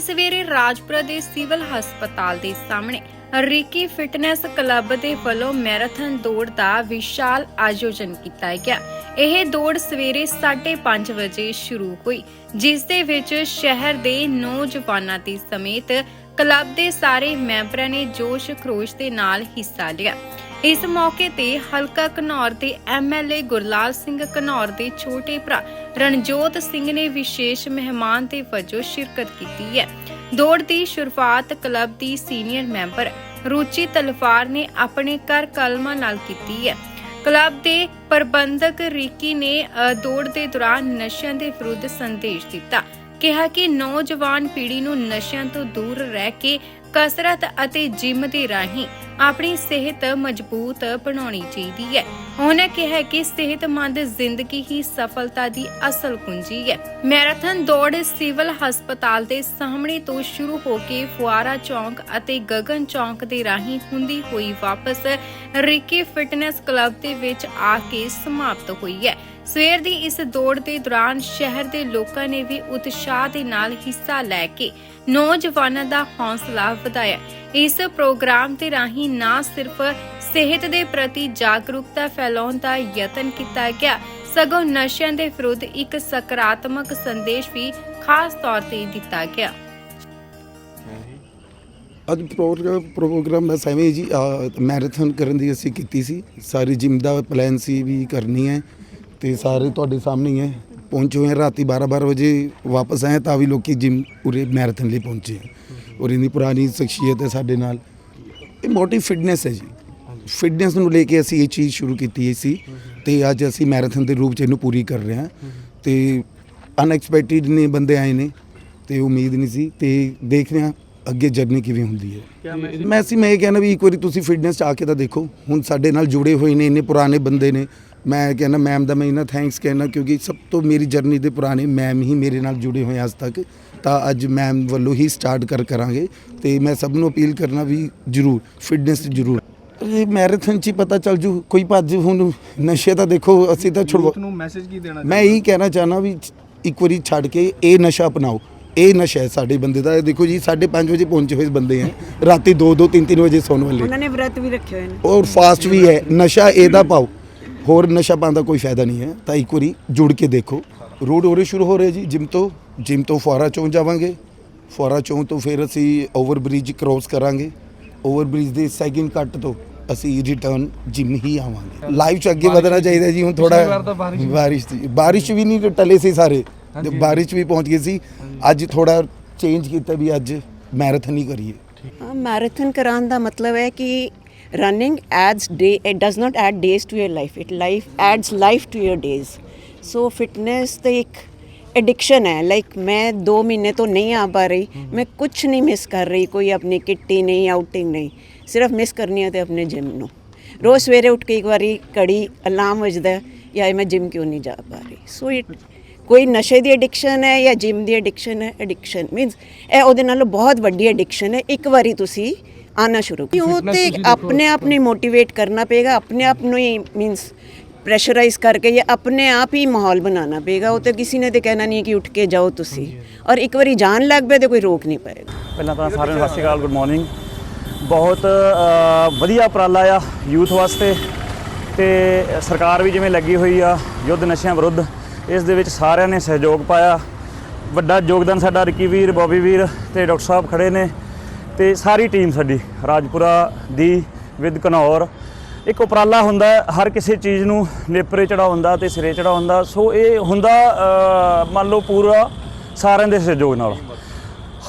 ਸਵੇਰੇ ਰਾਜਪੁਰਾ ਦੇ ਸਿਵਲ ਹਸਪਤਾਲ ਦੇ ਸਾਹਮਣੇ ਰਿਕੀ ਫਿਟਨੈਸ ਕਲੱਬ ਦੇ ਵੱਲੋਂ ਮੈਰਾਥਨ ਦੌੜ ਦਾ ਵਿਸ਼ਾਲ ਆਯੋਜਨ ਕੀਤਾ ਗਿਆ। ਇਹ ਦੌੜ ਸਵੇਰੇ 5:30 ਵਜੇ ਸ਼ੁਰੂ ਹੋਈ, ਜਿਸ ਦੇ ਵਿੱਚ ਸ਼ਹਿਰ ਦੇ ਨੌਜਵਾਨਾਂ ਦੇ ਸਮੇਤ ਕਲੱਬ ਦੇ ਸਾਰੇ ਮੈਂਬਰਾਂ ਨੇ ਜੋਸ਼ ਖਰੋਸ਼ ਦੇ ਨਾਲ ਹਿੱਸਾ ਲਿਆ। ਇਸ ਮੌਕੇ ਤੇ ਹਲਕਾ ਘਨੌਰ ਦੇ ਐਮਐਲਏ ਗੁਰਲਾਲ ਸਿੰਘ ਘਨੌਰ ਦੇ ਛੋਟੇ ਭਰਾ ਰਣਜੋਤ ਸਿੰਘ ਨੇ ਵਿਸ਼ੇਸ਼ ਮਹਿਮਾਨ ਦੇ ਵਜੋਂ ਸ਼ਿਰਕਤ ਕੀਤੀ ਹੈ। ਦੌੜ ਦੀ ਸ਼ੁਰੂਆਤ ਕਲੱਬ ਦੀ ਸੀਨੀਅਰ ਮੈਂਬਰ ਰੁਚੀ ਤਲਵਾਰ ਨੇ ਆਪਣੇ ਘਰ ਕਲਮਾਂ ਨਾਲ ਕੀਤੀ ਹੈ। ਕਲੱਬ ਦੇ ਪ੍ਰਬੰਧਕ ਰਿਕੀ ਨੇ ਦੌੜ ਦੇ ਦੌਰਾਨ ਨਸ਼ਿਆਂ ਦੇ ਵਿਰੁੱਧ ਸੰਦੇਸ਼ ਦਿੱਤਾ। ਕਿਹਾ ਕਿ ਨੌਜਵਾਨ ਪੀੜ੍ਹੀ ਨੂੰ ਨਸ਼ਿਆਂ ਤੋਂ ਦੂਰ ਰਹਿ ਕੇ ਕਸਰਤ ਅਤੇ ਜਿਮ ਦੇ ਰਾਹੀਂ ਆਪਣੀ ਸਿਹਤ ਮਜ਼ਬੂਤ ਬਣਾਉਣੀ ਚਾਹੀਦੀ ਹੈ। ਉਹਨਾਂ ਕਿਹਾ ਕਿ ਸਿਹਤਮੰਦ ਜ਼ਿੰਦਗੀ ਹੀ ਸਫਲਤਾ ਦੀ ਅਸਲ ਕੁੰਜੀ ਹੈ। ਮੈਰਾਥਨ ਦੌੜ ਸਿਵਲ ਹਸਪਤਾਲ ਦੇ ਸਾਹਮਣੇ ਤੋਂ ਸ਼ੁਰੂ ਹੋ ਕੇ ਫੁਆਰਾ ਚੌਂਕ ਅਤੇ ਗਗਨ ਚੌਂਕ ਦੇ ਰਾਹੀਂ ਹੁੰਦੀ ਹੋਈ ਵਾਪਸ ਰਿਕੀ ਫਿਟਨੈਸ ਕਲੱਬ ਦੇ ਵਿੱਚ ਆ ਕੇ ਸਮਾਪਤ ਹੋਈ ਹੈ। ਸਵੇਰ ਦੀ ਇਸ ਦੌੜ ਦੇ ਦੌਰਾਨ ਸ਼ਹਿਰ ਦੇ ਲੋਕਾਂ ਨੇ ਵੀ ਉਤਸ਼ਾਹ ਦੇ ਨਾਲ ਹਿੱਸਾ ਲੈ ਕੇ ਨੌਜਵਾਨਾਂ ਦਾ ਹੌਸਲਾ ਵਧਾਇਆ। ਇਸ ਪ੍ਰੋਗਰਾਮ ਦੇ ਰਾਹੀਂ ਨਾ ਸਿਰਫ ਸਿਹਤ ਦੇ ਪ੍ਰਤੀ ਜਾਗਰੂਕਤਾ ਫੈਲਾਉਣ ਦਾ ਯਤਨ ਕੀਤਾ ਗਿਆ, ਸਗੋਂ ਨਸ਼ਿਆਂ ਦੇ ਵਿਰੁੱਧ ਇੱਕ ਸਕਾਰਾਤਮਕ ਸੰਦੇਸ਼ ਵੀ ਖਾਸ ਤੌਰ ਤੇ ਦਿੱਤਾ ਗਿਆ। ਅੱਜ ਪ੍ਰੋਗਰਾਮ ਬਸ ਐਵੇਂ ਜੀ ਮੈਰਾਥਨ ਕਰਨ ਦੀ ਅਸੀਂ ਕੀਤੀ ਸੀ। ਸਾਰੀ ਜਿਮ ਦਾ ਪਲਾਨ ਸੀ ਵੀ ਕਰਨੀ ਹੈ। ਤੇ ਸਾਰੇ ਤੁਹਾਡੇ ਸਾਹਮਣੇ ਹੀ ਹੈ। ਪਹੁੰਚੇ ਹੋਏ ਹਾਂ ਰਾਤੀ 12 12 ਵਜੇ ਵਾਪਸ ਆਏ ਤਾਂ ਵੀ ਲੋਕੀ ਜਿਮ ਪੂਰੇ ਮੈਰਾਥਨ ਲਈ ਪਹੁੰਚੇ ਹੈ। ਔਰ ਇਹਦੀ ਪੁਰਾਣੀ ਸ਼ਖਸੀਅਤ ਹੈ ਸਾਡੇ ਨਾਲ। ਇਹ ਮੋਟਿਵ ਫਿਟਨੈਸ ਹੈ ਜੀ। ਫਿਟਨੈਸ ਨੂੰ ਲੈ ਕੇ ਅਸੀਂ ਇਹ ਚੀਜ਼ ਸ਼ੁਰੂ ਕੀਤੀ ਸੀ ਤੇ ਅੱਜ ਅਸੀਂ ਮੈਰਾਥਨ ਦੇ ਰੂਪ ਚ ਇਹਨੂੰ ਪੂਰੀ ਕਰ ਰਹੇ ਹਾਂ। ਤੇ ਅਨਐਕਸਪੈਕਟਿਡ ਨੇ ਬੰਦੇ ਆਏ ਨੇ ਤੇ ਉਮੀਦ ਨਹੀਂ ਸੀ ਤੇ ਦੇਖ ਰਹੇ ਹਾਂ ਅੱਗੇ ਜਰਨੀ ਕਿਵੇਂ ਹੁੰਦੀ ਹੈ। ਮੈਂ ਸੀ ਮੈਂ ਇਹ ਕਹਿੰਦਾ ਵੀ ਇੱਕ ਵਾਰੀ ਤੁਸੀਂ ਫਿਟਨੈਸ ਚ ਆ ਕੇ ਤਾਂ ਦੇਖੋ। ਹੁਣ ਸਾਡੇ ਨਾਲ ਜੁੜੇ ਹੋਏ ਨੇ ਇੰਨੇ ਪੁਰਾਣੇ ਬੰਦੇ ਨੇ। ਮੈਂ ਕਹਿੰਦਾ ਮੈਮ ਦਾ ਮੈਂ ਇਹਨਾਂ ਥੈਂਕਸ ਕਹਿਣਾ ਕਿਉਂਕਿ ਸਭ ਤੋਂ ਮੇਰੀ ਜਰਨੀ ਦੇ ਪੁਰਾਣੇ ਮੈਮ ਹੀ ਮੇਰੇ ਨਾਲ ਜੁੜੇ ਹੋਏ ਅੱਜ ਤੱਕ। ਤਾਂ ਅੱਜ ਮੈਮ ਵੱਲੋਂ ਹੀ ਸਟਾਰਟ ਕਰ ਕਰਾਂਗੇ ਤੇ ਮੈਂ ਸਭ ਨੂੰ ਅਪੀਲ ਕਰਨਾ ਵੀ ਜਰੂਰ ਫਿਟਨੈਸ ਜਰੂਰ। ਇਹ ਮੈਰਾਥਨ ਚ ਹੀ ਪਤਾ ਚੱਲ ਜੂ ਕੋਈ ਭੱਜ ਹੁਣ ਨਸ਼ੇ ਤਾਂ ਦੇਖੋ ਅਸੀਂ ਤਾਂ ਛੁਡਵਾ ਨੂੰ ਮੈਸੇਜ ਕੀ ਦੇਣਾ ਮੈਂ ਇਹੀ ਕਹਿਣਾ ਚਾਹਨਾ ਵੀ ਇੱਕ ਵਾਰੀ ਛੱਡ ਕੇ ਇਹ ਨਸ਼ਾ ਅਪਣਾਓ। ਇਹ ਨਸ਼ਾ ਹੈ ਸਾਡੇ ਬੰਦੇ ਦਾ। ਇਹ ਦੇਖੋ ਜੀ 5:30 ਵਜੇ ਪਹੁੰਚੇ ਹੋਏ ਬੰਦੇ ਆ। ਰਾਤੀ 2-2 3-3 ਵਜੇ ਸੌਣ ਵਾਲੇ। ਉਹਨਾਂ ਨੇ ਵਰਤ ਵੀ ਰੱਖੇ ਹੋਏ ਨੇ। ਔਰ ਫਾਸਟ ਵੀ ਹੈ। ਨਸ਼ਾ ਇਹਦਾ ਪਾਓ। ਹੋਰ ਨਸ਼ਾ ਪਾਉਣ ਦਾ ਕੋਈ ਫਾਇਦਾ ਨਹੀਂ ਹੈ। ਤਾਂ ਇੱਕ ਵਾਰੀ ਜੁੜ ਕੇ ਦੇਖੋ। ਰੋਡ ਹੋਰੇ ਸ਼ੁਰੂ ਹੋ ਰਹੇ ਜੀ ਜਿਮ ਤੋਂ। ਜਿਮ ਤੋਂ ਫੁਆਰਾ ਚੌਂਕ ਜਾਵਾਂਗੇ। ਫੁਆਰਾ ਚੌਂਕ ਤੋਂ ਫਿਰ ਅਸੀਂ ਓਵਰ ਬ੍ਰਿਜ ਕ੍ਰੋਸ ਕਰਾਂਗੇ। ਓਵਰ ਬ੍ਰਿਜ ਦੇ ਸੈਕਿੰਡ ਕੱਟ ਤੋਂ ਅਸੀਂ ਰਿਟਰਨ ਜਿਮ ਹੀ ਆਵਾਂਗੇ। ਲਾਈਵ ਚ ਅੱਗੇ ਵਧਣਾ ਚਾਹੀਦਾ ਜੀ ਹੁਣ ਥੋੜਾ ਬਾਰਿਸ਼ ਵੀ- ਬਾਰਿਸ਼ ਸੀ। ਬਾਰਿਸ਼ ਵੀ ਨਹੀਂ ਟਲੇ ਸੀ ਸਾਰੇ। ਬਾਰਿਸ਼ ਵੀ ਪਹੁੰਚ ਗਈ ਸੀ। ਅੱਜ ਥੋੜਾ ਚੇਂਜ ਕੀਤਾ ਵੀ ਅੱਜ ਮੈਰਾਥਨ ਹੀ ਕਰੀਏ। ਮੈਰਾਥਨ ਕਰਾਉਣ ਦਾ ਮਤਲਬ ਹੈ ਕਿ running adds day it does not add days to your life it life adds life to your days so fitness ਤੇ ਇੱਕ ਐਡਿਕਸ਼ਨ ਹੈ ਲਾਈਕ ਮੈਂ 2 ਮਹੀਨੇ ਤੋਂ ਨਹੀਂ ਆ ਪਾ ਰਹੀ ਮੈਂ ਕੁਝ ਨਹੀਂ ਮਿਸ ਕਰ ਰਹੀ ਕੋਈ ਆਪਣੀ ਕਿੱਟੀ ਨਹੀਂ ਆਊਟਿੰਗ ਨਹੀਂ ਸਿਰਫ ਮਿਸ ਕਰਨੀ ਹੈ ਤੇ ਆਪਣੇ ਜਿਮ ਨੂੰ ਰੋਜ਼ ਸਵੇਰੇ ਉੱਠ ਕੇ ਇੱਕ ਵਾਰੀ ਕੜੀ ਅਲਾਰਮ ਵੱਜਦਾ ਹੈ, ਯਾਰ ਮੈਂ ਜਿਮ ਕਿਉਂ ਨਹੀਂ ਜਾ ਪਾ ਰਹੀ ਸੋ ਇਟ ਕੋਈ ਨਸ਼ੇ ਦੀ ਐਡਿਕਸ਼ਨ ਹੈ ਜਾਂ ਜਿਮ ਦੀ ਐਡਿਕਸ਼ਨ ਹੈ ਐਡਿਕਸ਼ਨ ਮੀਨਸ ਇਹ ਉਹਦੇ ਨਾਲੋਂ ਬਹੁਤ ਵੱਡੀ ਐਡਿਕਸ਼ਨ ਹੈ ਇੱਕ ਵਾਰੀ ਤੁਸੀਂ ਆਣਾ ਸ਼ੁਰੂ ਕਰੋ। ਉਹ ਤੇ ਆਪਣੇ ਆਪ ਨੂੰ ਮੋਟੀਵੇਟ ਕਰਨਾ ਪਏਗਾ ਆਪਣੇ ਆਪ ਨੂੰ ਹੀ ਮੀਨਸ ਪ੍ਰੈਸ਼ਰਾਈਜ਼ ਕਰਕੇ ਜਾਂ ਆਪਣੇ ਆਪ ਹੀ ਮਾਹੌਲ ਬਣਾਉਣਾ ਪਏਗਾ। ਉਹ ਤੇ ਕਿਸੇ ਨੇ ਤੇ ਕਹਿਣਾ ਨਹੀਂ ਕਿ ਉੱਠ ਕੇ ਜਾਓ ਤੁਸੀਂ। ਔਰ ਇੱਕ ਵਾਰੀ ਜਾਣ ਲੱਗ ਪਏ ਤੇ ਕੋਈ ਰੋਕ ਨਹੀਂ ਪਾਏਗਾ। ਪਹਿਲਾਂ ਤਾਂ ਸਾਰਿਆਂ ਨੂੰ ਸਤਿ ਸ਼੍ਰੀ ਅਕਾਲ ਗੁੱਡ ਮਾਰਨਿੰਗ ਬਹੁਤ ਵਧੀਆ ਉਪਰਾਲਾ ਆ ਯੂਥ ਵਾਸਤੇ ਤੇ ਸਰਕਾਰ ਵੀ ਜਿਵੇਂ ਲੱਗੀ ਹੋਈ ਆ ਯੁੱਧ ਨਸ਼ਿਆਂ ਵਿਰੁੱਧ ਇਸ ਦੇ ਵਿੱਚ ਸਾਰਿਆਂ ਨੇ ਸਹਿਯੋਗ ਪਾਇਆ। ਵੱਡਾ ਯੋਗਦਾਨ ਸਾਡਾ ਰਿੱਕੀ ਵੀਰ ਬੋਬੀ ਵੀਰ ਤੇ ਡਾਕਟਰ ਸਾਹਿਬ ਖੜੇ ਨੇ। ਤੇ ਸਾਰੀ ਟੀਮ ਸਾਡੀ, ਰਾਜਪੁਰਾ ਦੀ, ਵਿਦ ਘਨੌਰ ਇੱਕ ਉਪਰਾਲਾ ਹੁੰਦਾ, ਹਰ ਕਿਸੇ ਚੀਜ਼ ਨੂੰ ਨੇਪਰੇ ਚੜਾਉਂਦਾ ਤੇ ਸਿਰੇ ਚੜਾਉਂਦਾ। ਸੋ ਇਹ ਹੁੰਦਾ ਮੰਨ ਲਓ ਪੂਰਾ ਸਾਰਿਆਂ ਦੇ ਸਹਿਯੋਗ ਨਾਲ।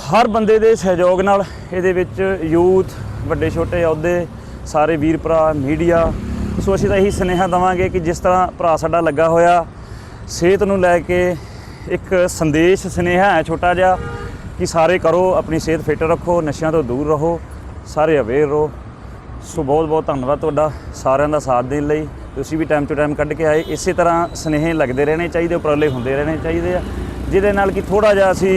ਹਰ ਬੰਦੇ ਦੇ ਸਹਿਯੋਗ ਨਾਲ ਇਹਦੇ ਵਿੱਚ ਯੂਥ, ਵੱਡੇ ਛੋਟੇ ਅਹੁਦੇ, ਸਾਰੇ ਵੀਰ ਭਰਾ, ਮੀਡੀਆ। ਸੋ ਅਸੀਂ ਤਾਂ ਇਹੀ ਸੁਨੇਹਾ ਦਵਾਂਗੇ ਕਿ ਜਿਸ ਤਰ੍ਹਾਂ ਭਰਾ ਸਾਡਾ ਲੱਗਾ ਹੋਇਆ, ਸਿਹਤ ਨੂੰ ਲੈ ਕੇ ਇੱਕ ਸੰਦੇਸ਼, ਸੁਨੇਹਾ ਹੈ ਛੋਟਾ ਜਿਹਾ ਕਿ ਸਾਰੇ ਕਰੋ ਆਪਣੀ ਸਿਹਤ ਫਿੱਟ ਰੱਖੋ ਨਸ਼ਿਆਂ ਤੋਂ ਦੂਰ ਰਹੋ ਸਾਰੇ ਅਵੇਅਰ ਰਹੋ। ਸੋ ਬਹੁਤ ਬਹੁਤ ਧੰਨਵਾਦ ਤੁਹਾਡਾ ਸਾਰਿਆਂ ਦਾ ਸਾਥ ਦੇਣ ਲਈ। ਤੁਸੀਂ ਵੀ ਟਾਈਮ ਟੂ ਟਾਈਮ ਕੱਢ ਕੇ ਆਏ। ਇਸੇ ਤਰ੍ਹਾਂ ਸੁਨੇਹੇ ਲੱਗਦੇ ਰਹਿਣੇ ਚਾਹੀਦੇ ਉਪਰਾਲੇ ਹੁੰਦੇ ਰਹਿਣੇ ਚਾਹੀਦੇ ਆ ਜਿਹਦੇ ਨਾਲ ਕਿ ਥੋੜਾ ਜਿਹਾ ਅਸੀਂ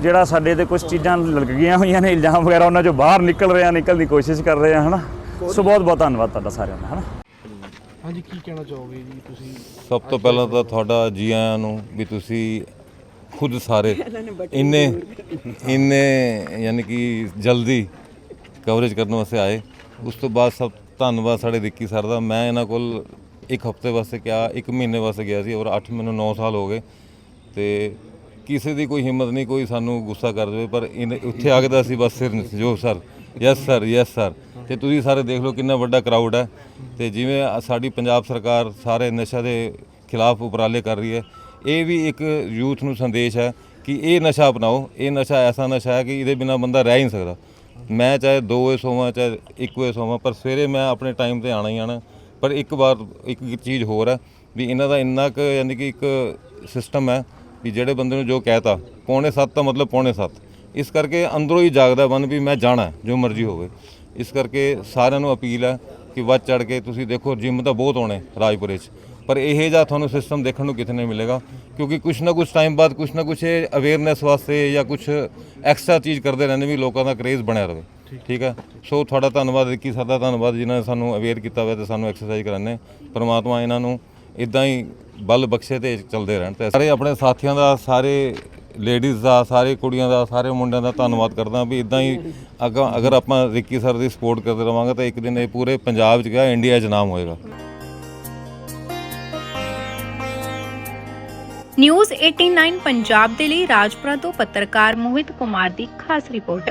ਜਿਹੜਾ ਸਾਡੇ ਤੇ ਕੁਝ ਚੀਜ਼ਾਂ ਲੱਗ ਗਈਆਂ ਹੋਈਆਂ ਨੇ ਇਲਜ਼ਾਮ ਵਗੈਰਾ ਉਹਨਾਂ ਚੋਂ ਬਾਹਰ ਨਿਕਲ ਰਹੇ ਆ ਨਿਕਲਣ ਦੀ ਕੋਸ਼ਿਸ਼ ਕਰ ਰਹੇ ਆ ਹਨਾ? ਸੋ ਬਹੁਤ ਬਹੁਤ ਧੰਨਵਾਦ ਤੁਹਾਡਾ ਸਾਰਿਆਂ ਦਾ ਹਨਾ? ਹਾਂਜੀ ਕੀ ਕਹਿਣਾ ਚਾਹੋਗੇ ਜੀ ਤੁਸੀਂ? ਸਭ ਤੋਂ ਪਹਿਲਾਂ ਤਾਂ ਤੁਹਾਡਾ ਜੀ ਆਇਆਂ ਨੂੰ ਵੀ ਤੁਸੀਂ ਖੁਦ ਸਾਰੇ ਇੰਨੇ ਇੰਨੇ ਯਾਨੀ ਕਿ ਜਲਦੀ ਕਵਰੇਜ ਕਰਨ ਵਾਸਤੇ ਆਏ। ਉਸ ਤੋਂ ਬਾਅਦ ਸਭ ਧੰਨਵਾਦ ਸਾਡੇ ਰਿੱਕੀ ਸਰ ਦਾ। ਮੈਂ ਇਹਨਾਂ ਕੋਲ ਇੱਕ ਹਫ਼ਤੇ ਵਾਸਤੇ ਕਿਹਾ ਇੱਕ ਮਹੀਨੇ ਵਾਸਤੇ ਗਿਆ ਸੀ ਔਰ 8 ਮੈਨੂੰ 9 ਸਾਲ ਹੋ ਗਏ। ਤੇ ਕਿਸੇ ਦੀ ਕੋਈ ਹਿੰਮਤ ਨਹੀਂ ਕੋਈ ਸਾਨੂੰ ਗੁੱਸਾ ਕਰ ਦੇਵੇ ਪਰ ਉੱਥੇ ਆ ਕੇ ਤਾਂ ਅਸੀਂ ਬਸ ਸਿਰ ਜੋ sir yes sir yes sir ਤੇ ਤੁਸੀਂ ਸਾਰੇ ਦੇਖ ਲਓ ਕਿੰਨਾ ਵੱਡਾ ਕਰਾਊਡ ਹੈ। ਤੇ ਜਿਵੇਂ ਸਾਡੀ ਪੰਜਾਬ ਸਰਕਾਰ ਸਾਰੇ ਨਸ਼ਾ ਦੇ ਖਿਲਾਫ ਉਪਰਾਲੇ ਕਰ ਰਹੀ ਹੈ ਇਹ ਵੀ ਇੱਕ ਯੂਥ ਨੂੰ ਸੰਦੇਸ਼ ਹੈ ਕਿ ਇਹ ਨਸ਼ਾ ਅਪਣਾਓ, ਇਹ ਨਸ਼ਾ ਐਸਾ ਨਸ਼ਾ ਹੈ ਕਿ ਇਹਦੇ ਬਿਨਾ ਬੰਦਾ ਰਹਿ ਹੀ ਨਹੀਂ ਸਕਦਾ। ਮੈਂ ਚਾਹੇ 2 ਵਜੇ ਸੋਵਾਂ, ਚਾਹੇ 1 ਵਜੇ ਸੋਵਾਂ, ਪਰ ਸਵੇਰੇ ਮੈਂ ਆਪਣੇ ਟਾਈਮ ਤੇ ਆਣਾ ਹੀ ਆਣਾ। ਪਰ ਇੱਕ ਵਾਰ, ਇੱਕ ਚੀਜ਼ ਹੋਰ ਹੈ ਵੀ ਇਹਨਾਂ ਦਾ ਇੰਨਾ ਕੁ ਯਾਨੀ ਕਿ ਇੱਕ ਸਿਸਟਮ ਹੈ ਵੀ ਜਿਹੜੇ ਬੰਦੇ ਨੂੰ ਜੋ ਕਹਿਤਾ, ਪੌਣੇ 7 ਤਾਂ ਮਤਲਬ ਪੌਣੇ 7 ਇਸ ਕਰਕੇ ਅੰਦਰੋਂ ਹੀ ਜਾਗਦਾ ਮਨ ਵੀ ਮੈਂ ਜਾਣਾ ਜੋ ਮਰਜ਼ੀ ਹੋਵੇ। ਇਸ ਕਰਕੇ ਸਾਰਿਆਂ ਨੂੰ ਅਪੀਲ ਹੈ ਕਿ ਵੱਧ ਚੜ ਕੇ ਤੁਸੀਂ ਦੇਖੋ ਜਿੰਮ ਤਾਂ ਬਹੁਤ ਹੋਣੇ ਰਾਜਪੁਰੇ 'ਚ। ਪਰ ਇਹ ਜਿਹਾ ਤੁਹਾਨੂੰ ਸਿਸਟਮ ਦੇਖਣ ਨੂੰ ਕਿਤੇ ਨਹੀਂ ਮਿਲੇਗਾ ਕਿਉਂਕਿ ਕੁਛ ਨਾ ਕੁਛ ਟਾਈਮ ਬਾਅਦ ਕੁਛ ਨਾ ਕੁਛ ਇਹ ਅਵੇਅਰਨੈਸ ਵਾਸਤੇ ਜਾਂ ਕੁਛ ਐਕਸਟਰਾ ਚੀਜ਼ ਕਰਦੇ ਰਹਿੰਦੇ ਵੀ ਲੋਕਾਂ ਦਾ ਕਰੇਜ਼ ਬਣਿਆ ਰਹੇ ਠੀਕ। ਹੈ ਸੋ ਤੁਹਾਡਾ ਧੰਨਵਾਦ ਰਿੱਕੀ ਸਰ ਦਾ ਧੰਨਵਾਦ ਜਿਨ੍ਹਾਂ ਨੇ ਸਾਨੂੰ ਅਵੇਅਰ ਕੀਤਾ ਹੋਇਆ ਤੇ ਸਾਨੂੰ ਐਕਸਰਸਾਈਜ਼ ਕਰਾਣੇ ਪਰਮਾਤਮਾ ਇਹਨਾਂ ਨੂੰ ਇਦਾਂ ਹੀ ਬਲ ਬਖਸ਼ੇ ਤੇ ਚੱਲਦੇ ਰਹਿਣ। ਤੇ ਸਾਰੇ ਆਪਣੇ ਸਾਥੀਆਂ ਦਾ ਸਾਰੇ ਲੇਡੀਜ਼ ਦਾ ਸਾਰੇ ਕੁੜੀਆਂ ਦਾ ਸਾਰੇ ਮੁੰਡਿਆਂ ਦਾ ਧੰਨਵਾਦ ਕਰਦਾ ਵੀ ਇਦਾਂ ਹੀ ਅਗਾਂ ਅਗਰ ਆਪਾਂ ਰਿੱਕੀ ਸਰ ਦੀ ਸਪੋਰਟ ਕਰਦੇ ਰਵਾਂਗੇ ਤਾਂ ਇੱਕ ਦਿਨ ਇਹ ਪੂਰੇ ਪੰਜਾਬ 'ਚ ਗਿਆ ਇੰਡੀਆ 'ਚ ਨਾਮ ਹੋਏਗਾ। ਨਿਊਜ਼ 89 ਪੰਜਾਬ ਦੇ ਲਈ ਰਾਜਪੁਰਾ ਤੋਂ ਪੱਤਰਕਾਰ ਮੋਹਿਤ ਕੁਮਾਰ ਦੀ ਖਾਸ ਰਿਪੋਰਟ।